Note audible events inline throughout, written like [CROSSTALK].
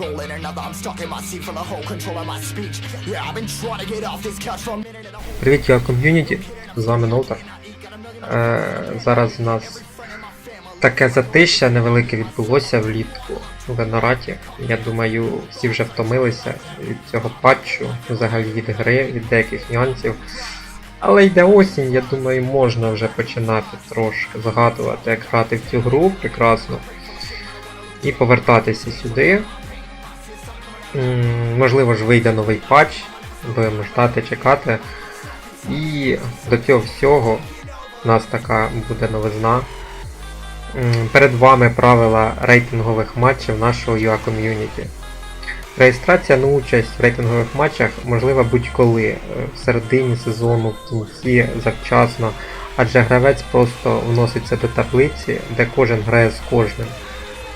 Rolling another, I'm stuck in my seat for the whole control of my speech. Yeah, I've been trying to get off this couch whole Привіт, я ком'юніті, з вами Нолтер. Е, зараз у нас таке затища невелике відбулося влітку в Енораті. Я думаю, всі вже втомилися від цього патчу, взагалі від гри, від деяких нюансів. Але йде осінь, я думаю, можна вже починати трошки згадувати, як грати в цю гру прекрасно. І повертатися сюди. Можливо ж вийде новий патч, будемо ждати, чекати. І до цього всього у нас така буде новизна. Перед вами правила рейтингових матчів нашого UA Community. Реєстрація на участь в рейтингових матчах можлива будь-коли, е, в середині сезону, в кінці, завчасно, адже гравець просто вноситься до таблиці, де кожен грає з кожним.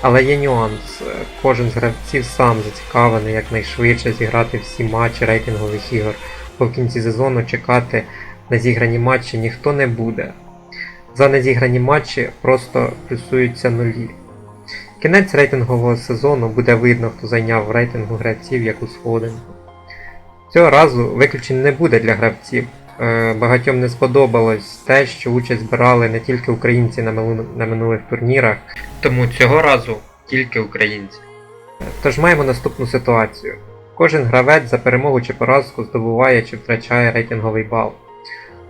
Але є нюанс. Кожен з гравців сам зацікавлений якнайшвидше зіграти всі матчі рейтингових ігор, бо в кінці сезону чекати на зіграні матчі ніхто не буде. За незіграні матчі просто плюсуються нулі. Кінець рейтингового сезону буде видно, хто зайняв рейтингу гравців яку сходинку. Цього разу виключень не буде для гравців. Е, Багатьом не сподобалось те, що участь брали не тільки українці на мину- на минулих турнірах, тому цього разу тільки українці. Тож маємо наступну ситуацію. Кожен гравець за перемогу чи поразку здобуває чи втрачає рейтинговий бал.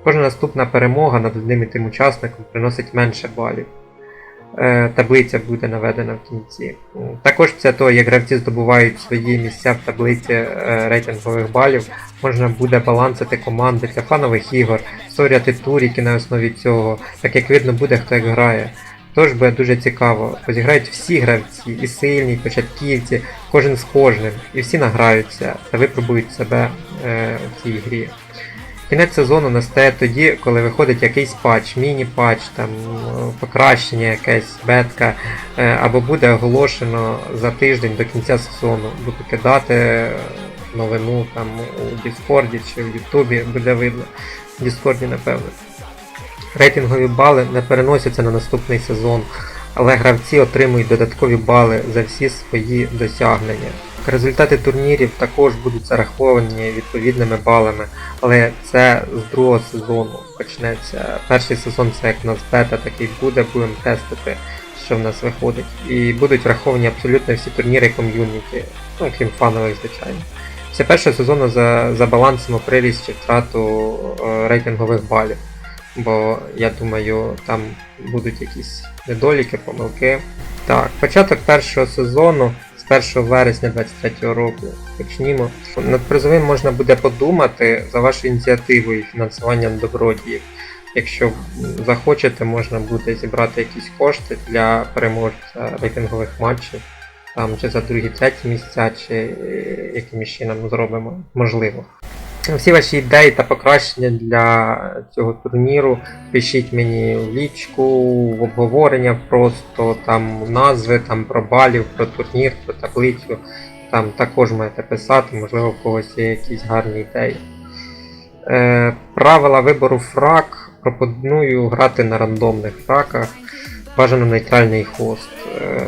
Кожна наступна перемога над одним і тим учасником приносить менше балів. Е, Таблиця буде наведена в кінці. Також після того, як гравці здобувають свої місця в таблиці е, рейтингових балів, можна буде балансити команди для фанових ігор, створювати туріки на основі цього, так як видно буде, хто як грає. Тож буде дуже цікаво. Позіграють всі гравці, і сильні, і початківці, кожен з кожним, і всі награються та випробують себе е, в цій грі. Кінець сезону настає тоді, коли виходить якийсь патч, міні-патч, там е, покращення якесь, бетка, е, або буде оголошено за тиждень до кінця сезону. Буду кидати новину там у Діскорді чи в Ютубі, буде видно. В Діскорді, напевно. Рейтингові бали не переносяться на наступний сезон, але гравці отримують додаткові бали за всі свої досягнення. Результати турнірів також будуть зараховані відповідними балами, але це з другого сезону почнеться. Перший сезон це як у нас бета такий буде, будемо тестити, що в нас виходить. І будуть враховані абсолютно всі турніри ком'юніті, ну крім фанових, звичайно. Після першого сезону за, забалансимо приріст чи втрату е, рейтингових балів. Бо я думаю, там будуть якісь недоліки, помилки. Так, початок першого сезону 1 вересня 2023 року почнімо. Над призовим можна буде подумати за вашою ініціативою і фінансуванням добродіїв. Якщо захочете, можна буде зібрати якісь кошти для переможця рейтингових матчів, там чи за другі, треті місця, чи е, якимось чином зробимо, можливо. Всі ваші ідеї та покращення для цього турніру пишіть мені в лічку, в обговорення просто, там назви, там про балів, про турнір, про таблицю. Там також можете писати, можливо, в когось є якісь гарні ідеї. Е, правила вибору фрак пропоную грати на рандомних фраках. Бажано нейтральний хост. Е,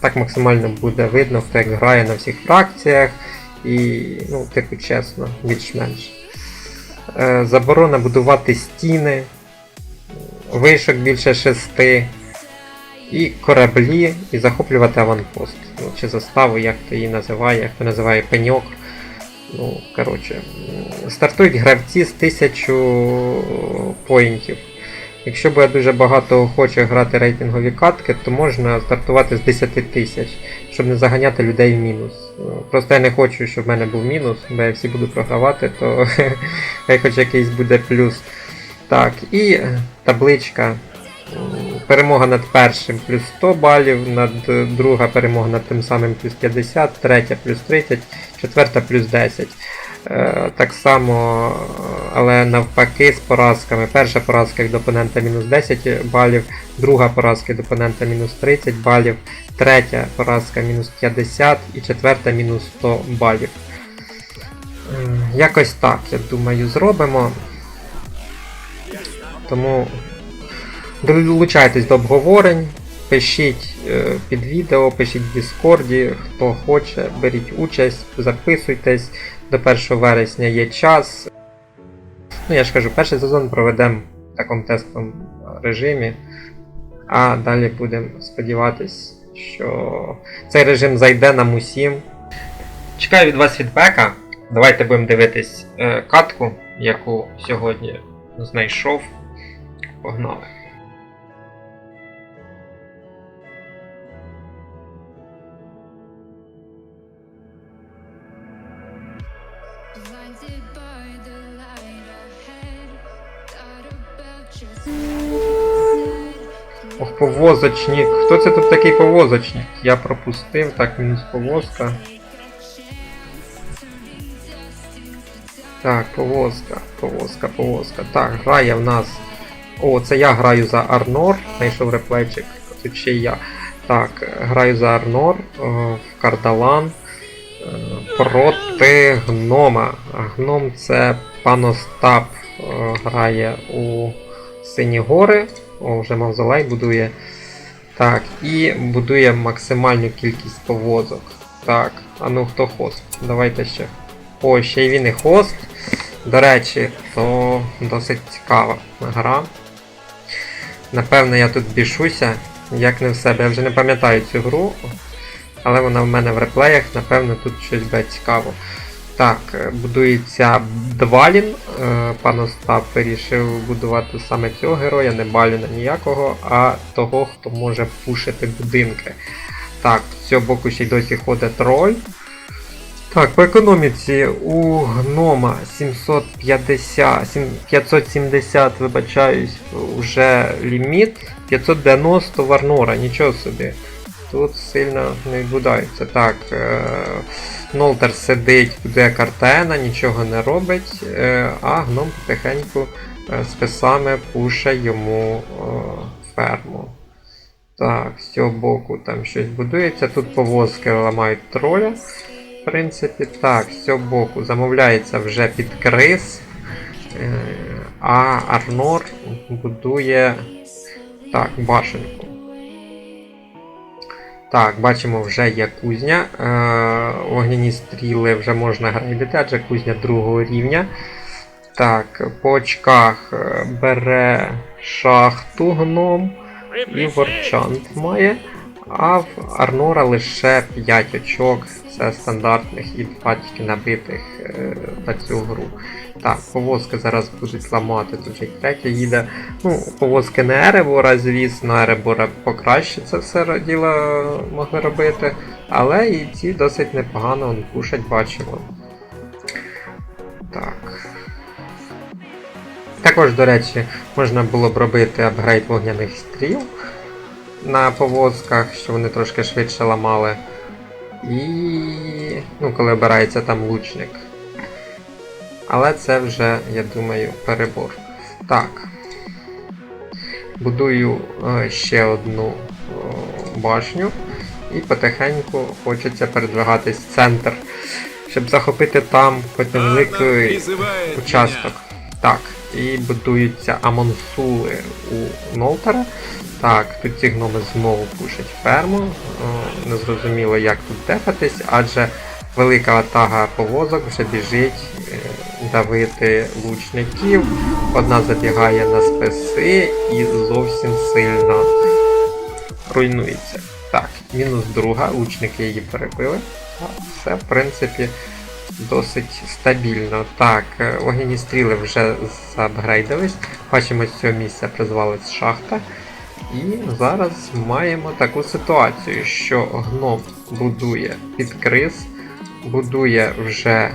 так максимально буде видно, хто як грає на всіх фракціях. І, ну, типу, чесно, більш-менш. Е, заборона будувати стіни, вишок більше шести, і кораблі, і захоплювати аванпост. Ну, чи заставу, як то її називає, як то називає пеньок. Ну, коротше, стартують гравці з 1000 поінтів. Якщо буде дуже багато охочих грати рейтингові катки, то можна стартувати з 10 тисяч, щоб не заганяти людей в мінус. Е, Просто я не хочу, щоб в мене був мінус, бо я всі буду програвати, то [LAUGHS] хай хоч якийсь буде плюс. Так, і е, табличка. Перемога над першим плюс 100 балів, над е, друга перемога над тим самим плюс 50, третя плюс 30, четверта плюс 10. Е, Так само, е, але навпаки з поразками. Перша поразка від опонента мінус 10 балів, друга поразка від опонента мінус 30 балів, третя поразка мінус 50 і четверта мінус 100 балів. Якось так, я думаю, зробимо. Тому долучайтесь до обговорень, пишіть е, під відео, пишіть в Діскорді, хто хоче, беріть участь, записуйтесь. До 1 вересня є час. Ну, я ж кажу, перший сезон проведемо в такому тестовому режимі, а далі будемо сподіватись, що цей режим зайде нам усім. Чекаю від вас фідбека. Давайте будемо дивитись е, катку, яку сьогодні знайшов. Погнали. Ох, повозочник. Хто це тут такий повозочник? Я пропустив, так, мінус повозка. Так, повозка, повозка, повозка. Так, грає в нас. О, це я граю за Арнор, знайшов реплейчик, тут ще я. Так, граю за Арнор е, в Кардалан е, проти гнома. Гном це пан Остап е, грає у Сині Гори. О, вже мавзолей будує. Так, і будує максимальну кількість повозок. Так, а ну хто хост? Давайте ще. О, ще й він і хост. До речі, то досить цікава гра. Напевно, я тут бішуся, як не в себе. Я вже не пам'ятаю цю гру, але вона в мене в реплеях, напевно, тут щось буде цікаво. Так, е, будується Двалін. Е, Пан Остап вирішив будувати саме цього героя, не Баліна ніякого, а того, хто може пушити будинки. Так, з цього боку ще й досі ходить троль. Так, по економіці у гнома 750, 570, вибачаюсь, вже ліміт. 590 варнора, нічого собі. Тут сильно не відбудається. Так, е, Нолтер сидить, буде картена, нічого не робить, е, а гном потихеньку е, списами пуше йому е, ферму. Так, з цього боку там щось будується. Тут повозки ламають троля. В принципі, так, з цього боку замовляється вже під крис. Е, а Арнор будує так, башенку. Так, бачимо, вже є кузня. Е, вогняні стріли вже можна грейдити, адже кузня другого рівня. Так, по очках е, бере шахту гном і ворчант має. А в Арнора лише 5 очок, це стандартних і 2 тільки набитих е, на цю гру. Так, повозки зараз будуть ламати, тут й третя їде. Ну, повозки не Еребора, звісно, Еребора покраще це все діло могли робити. Але і ці досить непогано он, кушать, бачимо. Так. Також, до речі, можна було б робити апгрейд вогняних стріл на повозках, що вони трошки швидше ламали. І. ну, коли обирається там лучник. Але це вже, я думаю, перебор. Так. Будую е, ще одну башню. І потихеньку хочеться передвигатись в центр, щоб захопити там хоч невеликий участок. Так, і будуються амонсули у Нолтера. Так, тут ці гноми знову пушать ферму. Незрозуміло, як тут дефатись, адже велика атага повозок вже біжить е, давити лучників. Одна забігає на списи і зовсім сильно руйнується. Так, мінус друга, лучники її перебили. Все, в принципі, досить стабільно. Так, е, вогняні стріли вже заапгрейдились. Бачимо, з цього місця призвалась шахта. І зараз маємо таку ситуацію, що гном будує під криз, будує вже.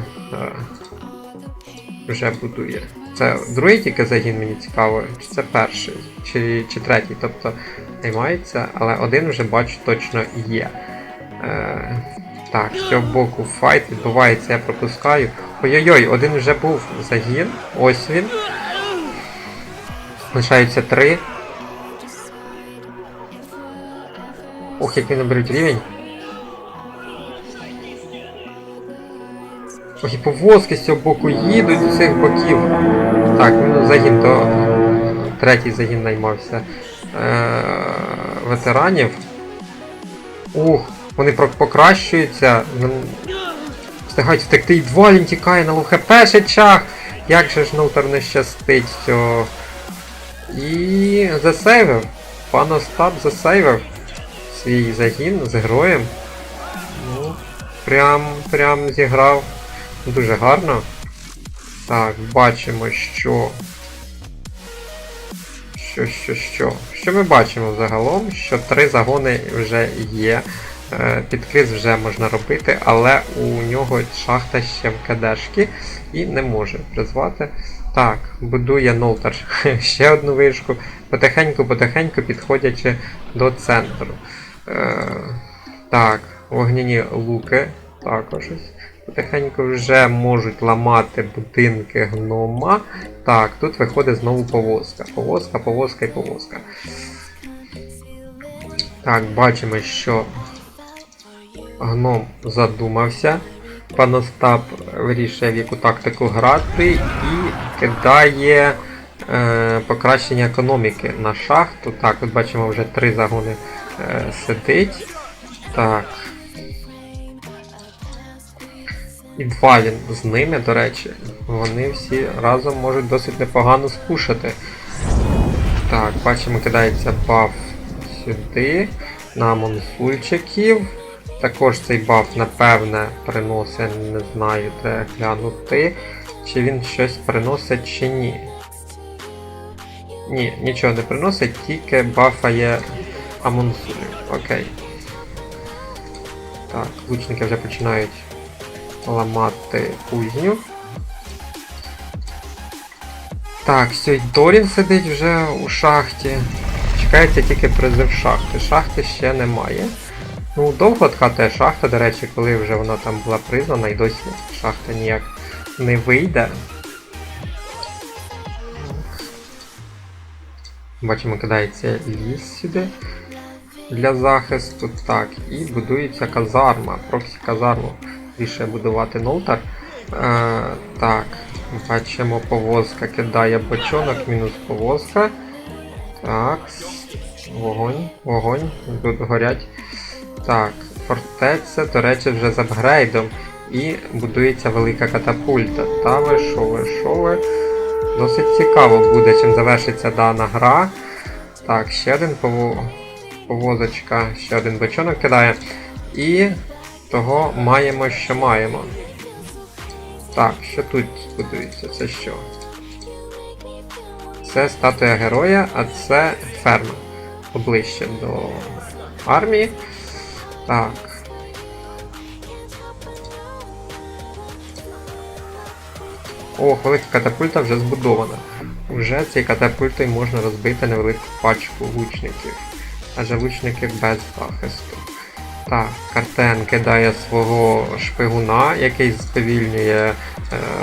Вже будує. Це другий тільки загін мені цікаво, чи це перший, чи, чи третій, тобто займається, але один вже бачу точно є. Е, так, з цього боку файт відбувається, я пропускаю. Ой-ой-ой, один вже був загін. Ось він. Лишаються три. Ох, як вони беруть рівень. І повозки з цього боку їдуть з цих боків. Так, ну загін то третій загін наймався е, ветеранів. Ух, вони покращуються. М, Встигають втекти, і Дволін тікає на лухе пешечах. Як же ж Ноутер не щастить цього. І засейвив. Пан Остап засейвив свій загін з героєм. Ну, прям, прям зіграв дуже гарно. Так, бачимо, що. Що, що, що? Що ми бачимо загалом? Що три загони вже є. Е, Підкриз вже можна робити, але у нього шахта ще в кадешки і не може призвати. Так, будує Нолтер [LAUGHS] ще одну вишку, потихеньку-потихеньку підходячи до центру. Е, так, вогняні луки також ось потихеньку вже можуть ламати будинки гнома. Так, тут виходить знову повозка. Повозка, повозка і повозка. Так, бачимо, що гном задумався. Пан Остап вирішив, яку тактику грати і кидає е, покращення економіки на шахту. Так, тут бачимо вже три загони е, сидить. Так. І два з ними, до речі, вони всі разом можуть досить непогано спушити. Так, бачимо, кидається баф сюди, на монсульчиків. Також цей баф, напевне, приносить, не знаю, де глянути, чи він щось приносить чи ні. Ні, нічого не приносить, тільки бафає амонсулів. Окей. Так, лучники вже починають ламати кузню. Так, все, Дорін сидить вже у шахті. Чекається тільки призив шахти. Шахти ще немає. Ну, довго ткати шахта, до речі, коли вже вона там була признана і досі шахта ніяк не вийде. Бачимо, кидається ліс сюди для захисту. Так, і будується казарма. Проксі казарму більше будувати Нолтар. Е, так, бачимо, повозка кидає бочонок, мінус повозка. Так, вогонь, вогонь, тут горять. Так, фортеця, до речі, вже з апгрейдом. І будується велика катапульта. Та ви що ви, що ви? Досить цікаво буде, чим завершиться дана гра. Так, ще один пово... повозочка, ще один бочонок кидає. І того маємо, що маємо. Так, що тут будується? Це що? Це статуя героя, а це ферма. Поближче до армії. Так. О, велика катапульта вже збудована. Уже цією катапультою можна розбити невелику пачку лучників. Адже лучники без захисту. Так, Картен кидає свого шпигуна, який сповільнює е,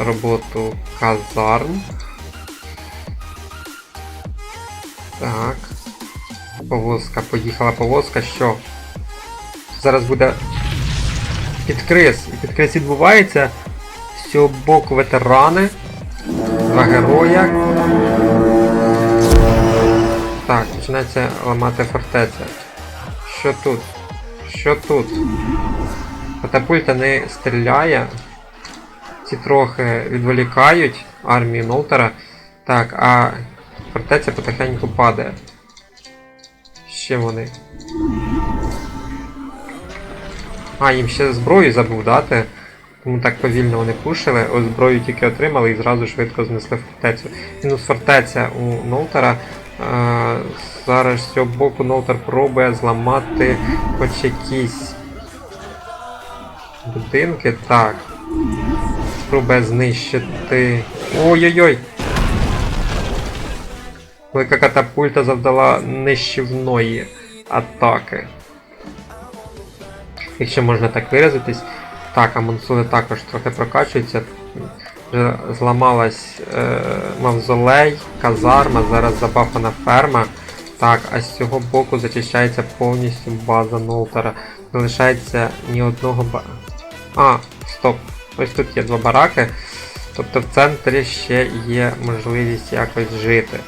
роботу казарм. Так. Повозка, поїхала повозка, що? Зараз буде підкрис. І підкрис відбувається. З цього боку ветерани. Два героя. Так, починається ламати фортеця. Що тут? Що тут? Катапульта не стріляє. Ці трохи відволікають армію Нолтера. Так, а фортеця потихеньку падає. Ще вони. А, їм ще зброю забув дати. Тому так повільно вони пушили, ось зброю тільки отримали і зразу швидко знесли фортецю. Мінус фортеця у Нолтера. Зараз з цього боку Нолтер пробує зламати хоч якісь будинки. Так. Пробує знищити. Ой-ой-ой! Велика катапульта завдала нищівної атаки. Якщо можна так виразитись. Так, а монсули також трохи прокачуються. Е, зламалась е, мавзолей, казарма, зараз забафана ферма. Так, а з цього боку зачищається повністю база Нолтера. Не лишається ні одного ба... А, стоп. Ось тут є два бараки. Тобто в центрі ще є можливість якось жити.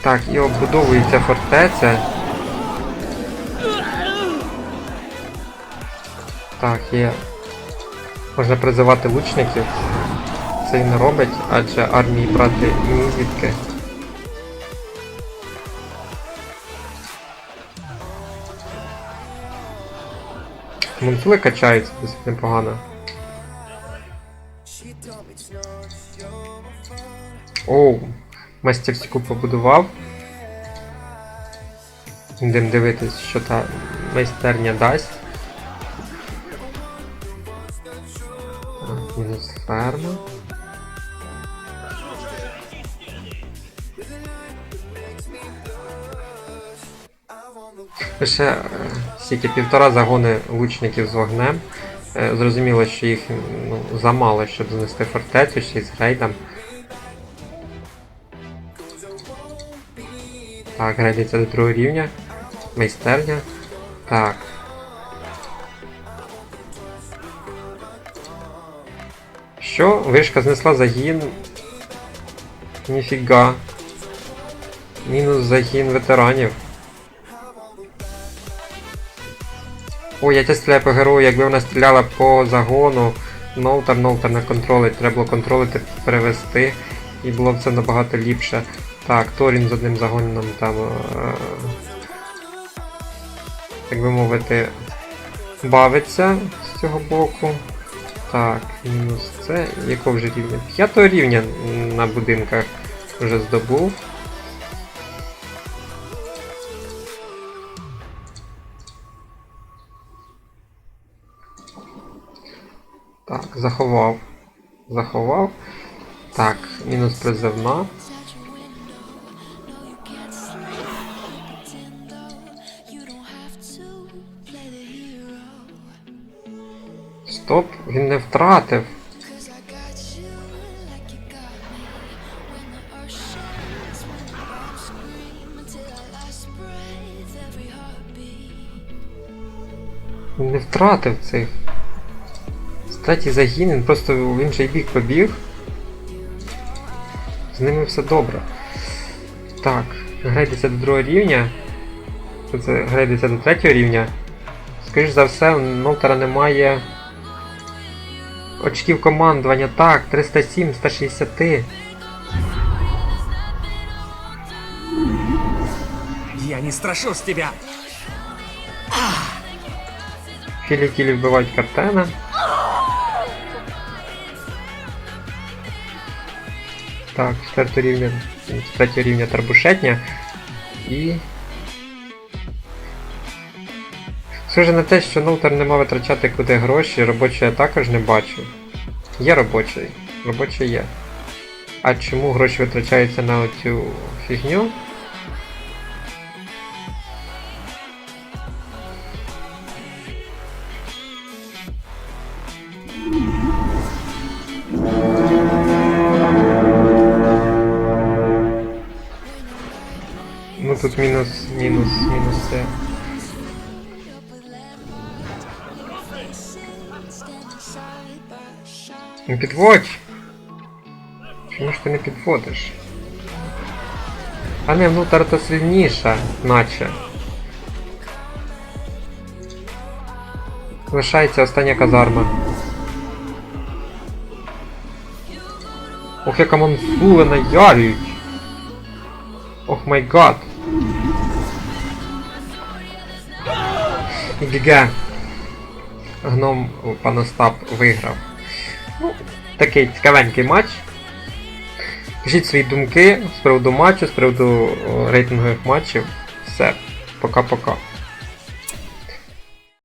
Так, і оббудовується фортеця. Так, є Можна призивати лучників. Це і не робить, адже армії брати ні звідки. Мунтули качаються досить непогано. Оу, мастерську побудував. Йдемо дивитись, що та майстерня дасть. Ферма. Лише е, стільки півтора загони лучників з вогнем. Е, Зрозуміло, що їх ну, замало, щоб знести фортецю ще й з рейдом. Так, грейдиться до другого рівня. Майстерня. Так. Що? Вишка знесла загін. Ніфіга. Мінус загін ветеранів. Ой, я тя стріляю по герою, якби вона стріляла по загону. Ноутер, ноутер не контролить, треба було контролити, перевести. І було б це набагато ліпше. Так, Торін з одним загоном там. Е- так би мовити, бавиться з цього боку. Так, мінус це. Якого вже рівня? П'ятого рівня на будинках вже здобув. Так, заховав. Заховав. Так, мінус призивна. Last breath, every heartbeat. Він не втратив цих. Третій загін, він просто в інший бік побіг. З ними все добре. Так, грейдиться до другого рівня. Це грейдиться до третього рівня. Скоріш за все, Нолтера немає очків командування. Так, 307 160. Я не страшусь тебя. Філі-кілі вбивають картена. Так, четвертого рівня, з третього рівня Тарбушетня. І. Схоже на те, що Ноутер не мав витрачати куди гроші, робочий я також не бачу. Є робочий. Робочий є. А чому гроші витрачаються на оцю фігню? Підводь! Чому ж ти не підводиш? А не, внутрь то сильніша, наче. Лишається остання казарма. Ох, яка мансула наярюють! Ох май гад! І. Гном пан Остап виграв. Такий цікавенький матч. Пишіть свої думки з приводу матчу, з приводу рейтингових матчів. Все. Пока-пока.